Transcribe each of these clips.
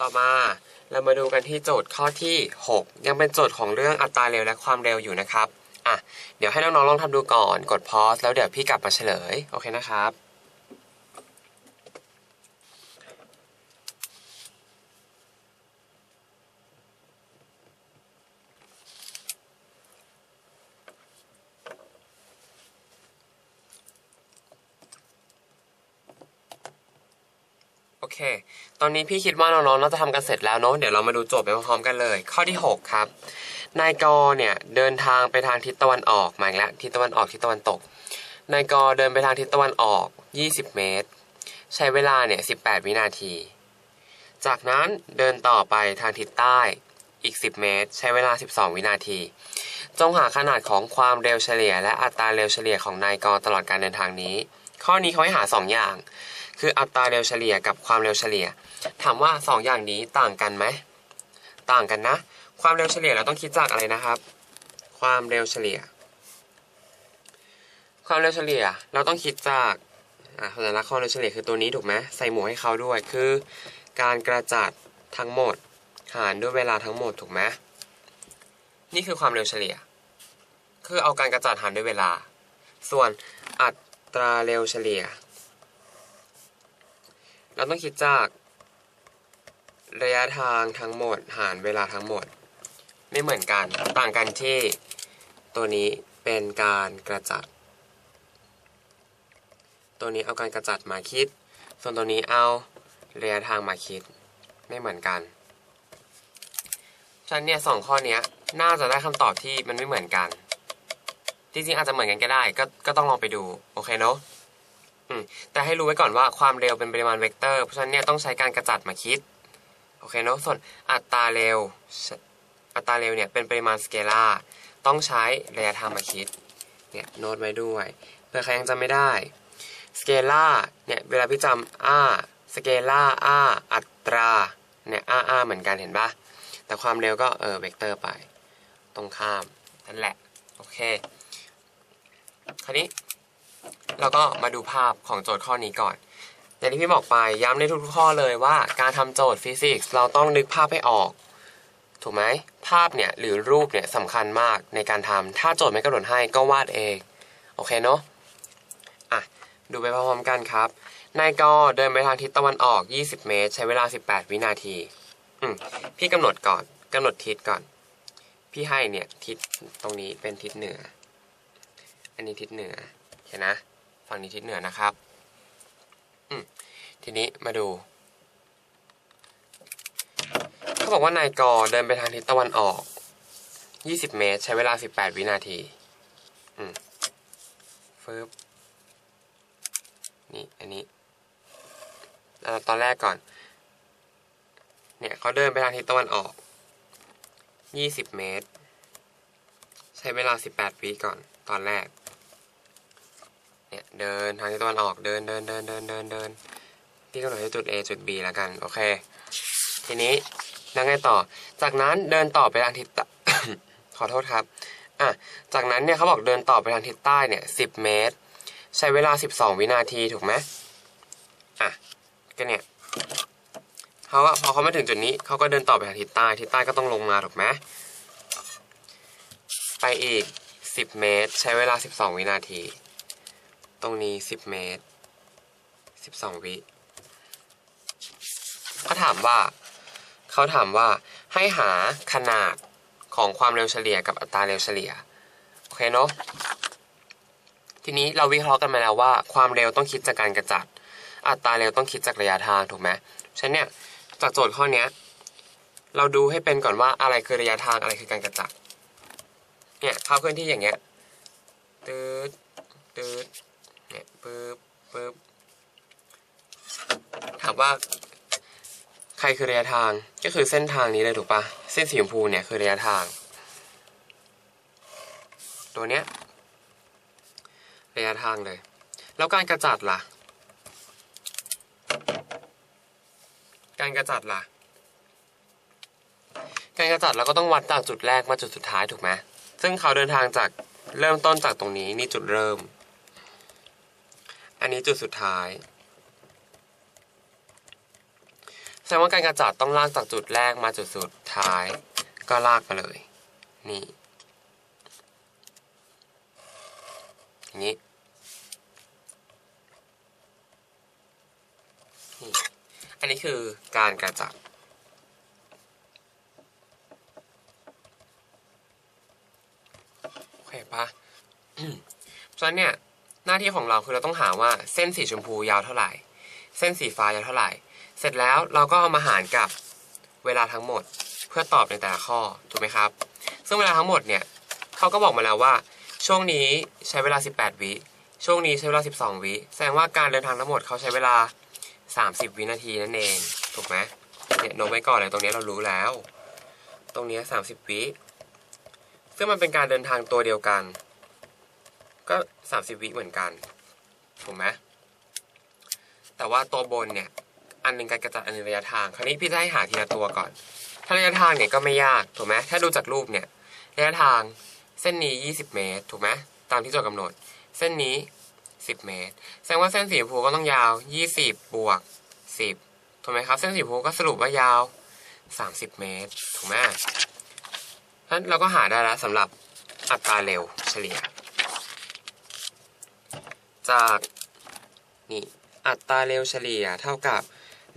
ต่อมาเรามาดูกันที่โจทย์ข้อที่ 6 ยังเป็นโจทย์ของเรื่องอัตราเร็วและความเร็วอยู่นะครับอะเดี๋ยวให้น้องๆลองทำดูก่อนกดพอยส์แล้วเดี๋ยวพี่กลับมาเฉลย โอเคนะครับ โอเค ตอนนี้พี่คิดว่าน้องๆน่าจะทำกันเสร็จแล้วเนาะ เดี๋ยวเรามาดูโจทย์ไปพร้อมๆกันเลย ข้อที่ 6 ครับ นายกเนี่ยเดินทางไปทางทิศตะวันออก มาอีกแล้วทิศตะวันออกทิศตะวันตก นายกเดินไปทางทิศตะวันออก 20 เมตร ใช้เวลาเนี่ย 18 วินาที จากนั้นเดินต่อไปทางทิศใต้อีก 10 เมตร ใช้เวลา 12 วินาที จงหาขนาดของความเร็วเฉลี่ย และอัตราเร็วเฉลี่ยของนายกตลอดการเดินทางนี้ ข้อนี้เขาให้หา 2 อย่าง คืออัตราเร็วเฉลี่ยกับความเร็วเฉลี่ย ถามว่า 2 อย่างนี้ต่างกันไหม ต่างกันนะ ความเร็วเฉลี่ยเราต้องคิดจากอะไรนะครับ ความเร็วเฉลี่ย ความเร็วเฉลี่ยเราต้องคิดจากสัญลักษณ์ความเร็วเฉลี่ยคือตัวนี้ถูกไหมใส่หมวกให้เขาด้วย คือ การกระจัดทั้งหมด หารด้วยเวลาทั้งหมดถูกไหมนี่คือความเร็วเฉลี่ย คือเอาการกระจัดหารด้วยเวลา ส่วนอั ตราเร็วเฉลี่ย เราต้องคิดจาก ระยะทางทั้งหมดหารเวลาทั้งหมด ไม่เหมือนกัน ต่างกันที่ ตัวนี้เป็นการกระจัด ตัวนี้เอาการกระจัดมาคิด ส่วนตัวนี้เอาระยะทางมาคิด ไม่เหมือนกันฉะนันเนี่ยสองข้อเนี้ยน่าจะได้คำตอบที่มันไม่เหมือนกัน จริงๆอาจจะเหมือนกันก็ได้ ก็ก็ต้องลองไปดู โอเคเนาะแต่ให้รู้ไว้ก่อนว่าความเร็วเป็นปริมาณเวกเตอร์ เพราะฉะนั้นเนี่ยต้องใช้การกระจัดมาคิด โอเคเนาะ ส่วนอัตราเร็ว อัตราเร็วเนี่ยเป็นปริมาณสเกลาร์ ต้องใช้ระยะทางมาคิด เนี่ยโน้ตไว้ด้วยเพื่อใครยังจำไม่ได้ สเกลาร์ เนี่ยเวลาพี่จำอาสเกลาร์อาอัตรา เนี่ยอาอาเหมือนกันเห็นปะแต่ความเร็วก็เออเวกเตอร์ไป ตรงข้ามนั่นแหละ โอเค คราวนี้เราก็มาดูภาพของโจทย์ข้อนี้ก่อนอย่างที่พี่บอกไปย้ำในทุกๆข้อเลยว่าการทำโจทย์ฟิสิกส์เราต้องนึกภาพให้ออก ถูกไหมภาพเนี่ยหรือรูปเนี่ยสำคัญมากในการทำถ้าโจทย์ไม่กำหนดให้ก็วาดเอง โอเคเนาะอะดูไปพร้อมกันครับ นายกเดินไปทางทิศตะวันออก 20 เมตร ใช้เวลา 18 วินาทีอืมพี่กำหนดก่อนกำหนดทิศก่อน พี่ให้เนี่ยทิศตรงนี้เป็นทิศเหนือ อันนี้ทิศเหนือเห็นนะฝั่งนี้ทิศเหนือนะครับอืมทีนี้มาดูเขาบอกว่านายกเดินไปทางทิศตะวันออก 20 เมตร ใช้เวลา 18 วินาที อืมฟึบนี่อันนี้ตอนแรกก่อน เนี่ยเขาเดินไปทางทิศตะวันออก 20 เมตร ใช้เวลา 18 วิก่อน ตอนแรก เนี่ยเดินทางทิศตะวันออกเดินเดินเดินเดินเดินเดินที่กำหนดให้จุด A จุด B แล้วกัน โอเค ทีนี้แล้วไงต่อ จากนั้นเดินต่อไปทางทิศขอโทษครับอะจากนั้นเนี่ยเขาบอกเดินต่อไปทางทิศใต้เนี่ย10เมตร ใช้เวลา12วินาทีถูกไหมอะก็เนี่ยเขาพอเขามาถึงจุดนี้เขาก็เดินต่อไปทางทิศใต้ทิศใต้ก็ต้องลงมาถูกไหมไปอีก10เมตร ใช้เวลา12วินาที ตรงนี้10เมตร12วิเขาถามว่า เขาถามว่าให้หาขนาดของความเร็วเฉลี่ยกับอัตราเร็วเฉลี่ย โอเคเนาะทีนี้เราวิเคราะห์กันมาแล้วว่า ความเร็วต้องคิดจากการกระจัด อัตราเร็วต้องคิดจากระยะทางถูกไหมฉะนั้นเนี่ยจากโจทย์ข้อเนี้ยเราดูให้เป็นก่อนว่าอะไรคือระยะทางอะไรคือการกระจัดเนี่ยภาพเคลื่อนที่อย่างเงี้ยตืดตืด เนี่ยปึ๊บปึ๊บถามว่า ใครคือระยะทางก็คือเส้นทางนี้เลยถูกปะเส้นสีชมพูเนี่ยคือระยะทาง ตัวเนี้ยระยะทางเลย แล้วการกระจัดล่ะ การกระจัดล่ะ การกระจัดเราก็ต้องวัดจากจุดแรกมาจุดสุดท้ายถูกไหมซึ่งเขาเดินทางจากเริ่มต้นจากตรงนี้นี่จุดเริ่ม อันนี้จุดสุดท้ายแสดงว่าการกระจัดต้องลากจากจุดแรกมาจุดสุดท้าย ก็ลากไปเลย นี่อย่างนี้นี่อันนี้คือการกระจัดโอเคปะเพราะฉะนั้นเนี่ย หน้าที่ของเราคือเราต้องหาว่าเส้นสีชมพูยาวเท่าไหร่ เส้นสีฟ้ายาวเท่าไหร่ เสร็จแล้วเราก็เอามาหารกับเวลาทั้งหมดเพื่อตอบในแต่ละข้อถูกไหมครับ ซึ่งเวลาทั้งหมดเนี่ยเขาก็บอกมาแล้วว่า ช่วงนี้ใช้เวลา 18 วิ ช่วงนี้ใช้เวลา 12 วิ แสดงว่าการเดินทางทั้งหมดเขาใช้เวลา 30 วินาทีนั่นเองถูกไหมเนี่ยโน้ตไว้ก่อนเลยตรงนี้เรารู้แล้ว ตรงนี้ 30 วิซึ่งมันเป็นการเดินทางตัวเดียวกัน ก็30วิเหมือนกัน ถูกไหมแต่ว่าตัวบนเนี่ย อันหนึ่งการกระจัดอันหนึ่งระยะทาง คราวนี้พี่จะให้หาทีละตัวก่อน ถ้าระยะทางเนี่ยก็ไม่ยาก ถูกไหมถ้าดูจากรูปเนี่ย ระยะทางเส้นนี้ 20 เมตร ถูกไหมตามที่โจทย์กำหนด เส้นนี้ 10 เมตร แสดงว่าเส้นสีชมพูก็ต้องยาว 20 บวก 10 ถูกไหมครับ เส้นสีชมพูก็สรุปว่ายาว 30 เมตร ถูกไหมฉะนั้นเราก็หาได้แล้วสำหรับอัตราเร็วเฉลี่ย จากนี่อัตราเร็วเฉลี่ยเท่ากับ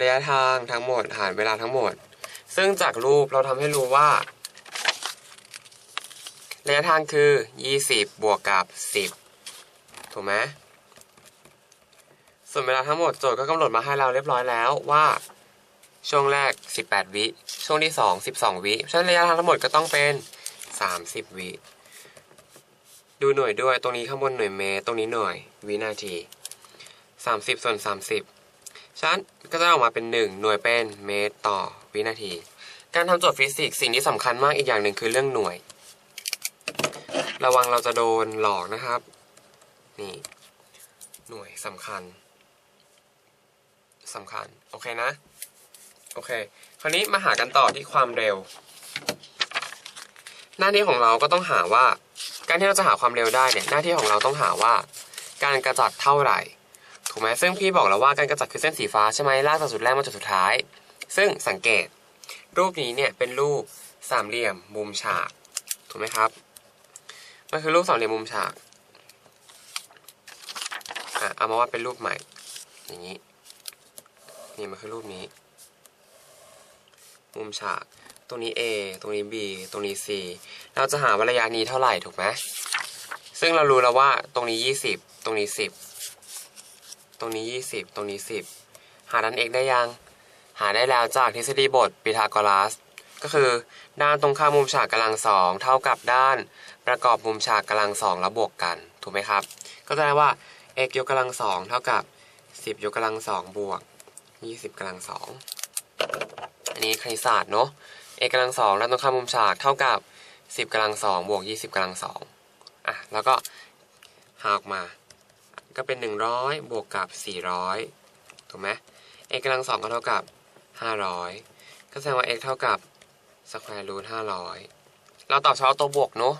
ระยะทางทั้งหมดหารเวลาทั้งหมด ซึ่งจากรูปเราทำให้รู้ว่าระยะทางคือ 20 บวกกับ 10 ถูกไหมส่วนเวลาทั้งหมดโจทย์ก็กำหนดมาให้เราเรียบร้อยแล้วว่า ช่วงแรก 18 วิ ช่วงที่ 2 12 วิ เพราะฉะนั้นระยะทางทั้งหมดก็ต้องเป็น 30 วิ ดูหน่วยด้วย ตรงนี้ข้างบนหน่วยเมตร ตรงนี้หน่วย วินาที 30 ส่วน 30ฉะนั้นก็จะออกมาเป็น 1 หน่วยเป็นเมตรต่อวินาที การทำโจทย์ฟิสิกส์สิ่งที่สำคัญมากอีกอย่างหนึ่งคือเรื่องหน่วย ระวังเราจะโดนหลอกนะครับ นี่ หน่วยสำคัญสำคัญ โอเคนะ โอเค คราวนี้มาหากันต่อที่ความเร็ว หน้าที่ของเราก็ต้องหาว่า การที่เราจะหาความเร็วได้เนี่ยหน้าที่ของเราต้องหาว่า การกระจัดเท่าไหร่ถูกไหมซึ่งพี่บอกแล้วว่าการกระจัดคือเส้นสีฟ้าใช่ไหมลากจากจุดแรกมาจุดสุดท้าย ซึ่งสังเกต รูปนี้เนี่ยเป็นรูปสามเหลี่ยมมุมฉากถูกไหมครับมันคือรูปสามเหลี่ยมมุมฉากอะเอามาว่าดเป็นรูปใหม่ อย่างนี้นี่มันคือรูปนี้ มุมฉาก ตรงนี้ A ตรงนี้ B ตรงนี้ C เราจะหาว่าระยะนี้เท่าไหร่ถูกไหมซึ่งเรารู้แล้วว่าตรงนี้ 20 ตรงนี้ 10 ตรงนี้ 20 ตรงนี้ 10 หาด้าน x ได้ยัง หาได้แล้วจากทฤษฎีบทพีทาโกรัส ก็คือด้านตรงข้ามมุมฉากกำลังสองเท่ากับด้านประกอบมุมฉากกำลังสองแล้วบวกกัน ถูกไหมครับ ก็จะได้ว่า x ยกกำลังสองเท่ากับ 10 ยกกำลังสองบวก 20กำลังสองอันนี้คณิตศาสตร์เนาะ x กำลังสองด้านตรงข้ามมุมฉากเท่ากับ 10กำลังสองบวก20กำลังสองอะแล้วก็หาออกมา ก็เป็น 100 บวกกับ 400 ถูกไหม x กำลังสองก็เท่ากับ 500 ก็แสดงว่า x เท่ากับ square root 500 เราตอบเฉพาะตัวบวกเนาะ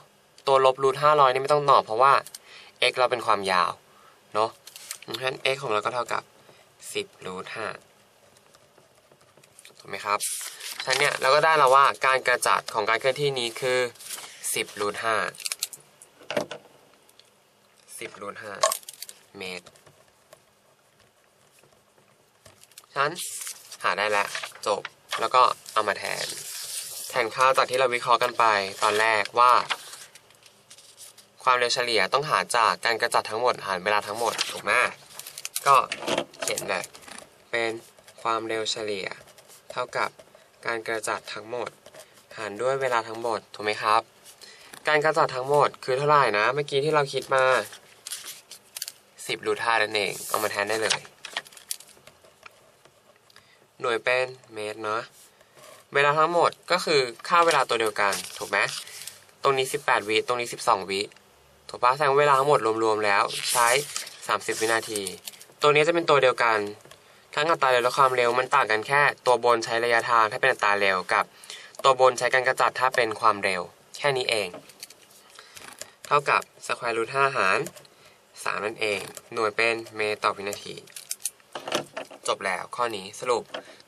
ตัวลบ root 500 นี่ไม่ต้องตอบเพราะว่า x เราเป็นความยาว เนาะเพราะฉะนั้น x ของเราก็เท่ากับ 10 root 5ถูกไหมครับ ฉันเนี่ยเราก็ได้แล้วว่าการกระจัดของการเคลื่อนที่นี้คือ 10 root 5 10 root 5เมตรฉันหาได้แล้วจบแล้วก็เอามาแทน แทนค่าจากที่เราวิเคราะห์กันไปตอนแรกว่า ความเร็วเฉลี่ยต้องหาจากการกระจัดทั้งหมดหารเวลาทั้งหมดถูกไหมก็เขียนเลยเป็นความเร็วเฉลี่ย เท่ากับ การกระจัดทั้งหมด หารด้วยเวลาทั้งหมดถูกไหมครับ การกระจัดทั้งหมดคือเท่าไหร่นะเมื่อกี้ที่เราคิดมา 10รูท5นั่นเองเอามาแทนได้เลย หน่วยเป็นเมตรเนาะเวลาทั้งหมดก็คือค่าเวลาตัวเดียวกันถูกไหมตรงนี้ 18 วิตรงนี้ 12 วิถูกปะแสดงว่เวลาทั้งหมดรวมๆแล้วใช้ 30 วินาที ตัวนี้จะเป็นตัวเดียวกัน ทั้งอัตราเร็วและความเร็วมันต่างกันแค่ ตัวบนใช้ระยะทางถ้าเป็นอัตราเร็วกับ ตัวบนใช้การกระจัดถ้าเป็นความเร็ว แค่นี้เอง เท่ากับสแควร์รูท5หาร3นั่นเอง หน่วยเป็นเมตรต่อวินาที จบแล้วข้อนี้สรุป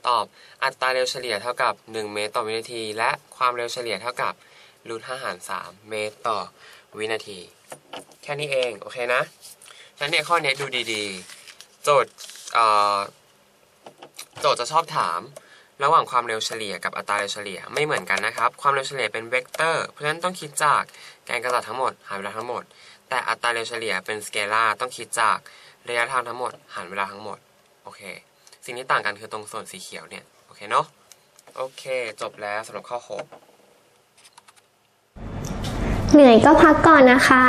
ตอบอัตราเร็วเฉลี่ยเท่ากับ 1 เมตรต่อวินาที และความเร็วเฉลี่ยเท่ากับรูท5หาร3เมตรต่อวินาที แค่นี้เอง โอเคนะฉะนั้นเนี่ยข้อนี้ดูดีๆ โจทย์อ่อ โจทย์จะชอบถาม ระหว่างความเร็วเฉลี่ยกับอัตราเร็วเฉลี่ยไม่เหมือนกันนะครับ ความเร็วเฉลี่ยเป็นเวกเตอร์ เพราะฉะนั้นต้องคิดจากแกนกระดาษทั้งหมดหารเวลาทั้งหมด แต่อัตราเร็วเฉลี่ยเป็นสเกลาร์ต้องคิดจากระยะทางทั้งหมดหารเวลาทั้งหมด โอเค สิ่งที่ต่างกันคือตรงส่วนสีเขียวเนี่ย โอเคเนาะ โอเค จบแล้วสำหรับข้อหกเหนื่อยก็พักก่อนนะคะ